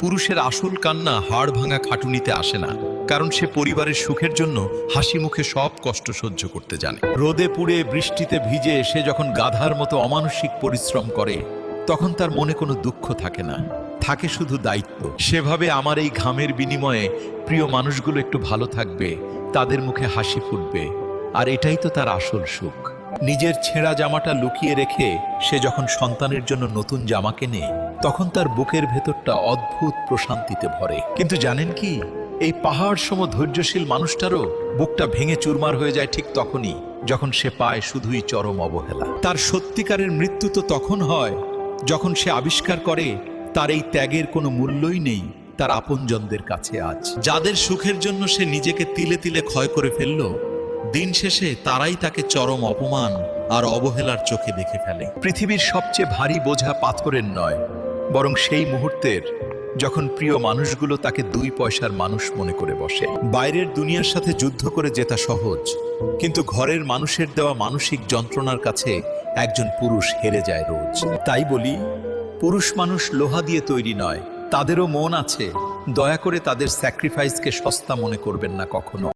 পুরুষের আসল কান্না হাড় ভাঙা খাটুনিতে আসে না, কারণ সে পরিবারের সুখের জন্য হাসি মুখে সব কষ্ট সহ্য করতে জানে। রোদে পুড়ে বৃষ্টিতে ভিজে সে যখন গাধার মতো অমানসিক পরিশ্রম করে, তখন তার মনে কোনো দুঃখ থাকে না, থাকে শুধু দায়িত্ব। সেভাবে আমার এই ঘামের বিনিময়ে প্রিয় মানুষগুলো একটু ভালো থাকবে, তাদের মুখে হাসি ফুটবে, আর এটাই তো তার আসল সুখ। নিজের ছেঁড়া জামাটা লুকিয়ে রেখে সে যখন সন্তানের জন্য নতুন জামা কেনে তখন তার বুকের ভেতরটা অদ্ভুত প্রশান্তিতে ভরে। কিন্তু জানেন কি? এই পাহাড় সম ধৈর্যশীল মানুষটারও বুকটা ভেঙে চুরমার হয়ে যায় ঠিক তখনই, যখন সে পায় শুধুই চরম অবহেলা। তার সত্যিকারের মৃত্যু তো তখন হয়, যখন সে আবিষ্কার করে তার এই ত্যাগের কোনো মূল্যই নেই তার আপনজনদের কাছে আজ। যাদের সুখের জন্য সে নিজেকে তিলে তিলে ক্ষয় করে ফেলল, দিন শেষে তারাই তাকে চরম অপমান আর অবহেলার চোখে দেখে ফেলে। পৃথিবীর সবচেয়ে ভারী বোঝা পাথরের নয় বরং সেই মুহূর্তের যখন প্রিয় মানুষগুলো তাকে দুই পয়সার মানুষ মনে করে বসে। বাইরের দুনিয়ার সাথে যুদ্ধ করে জেতা সহজ, কিন্তু ঘরের মানুষের দেওয়া মানসিক যন্ত্রণার কাছে একজন পুরুষ হেরে যায় রোজ। তাই বলি, পুরুষ মানুষ লোহা দিয়ে তৈরি নয়, তাদেরও মন আছে। দয়া করে তাদের স্যাক্রিফাইসকে সস্তা মনে করবেন না কখনো।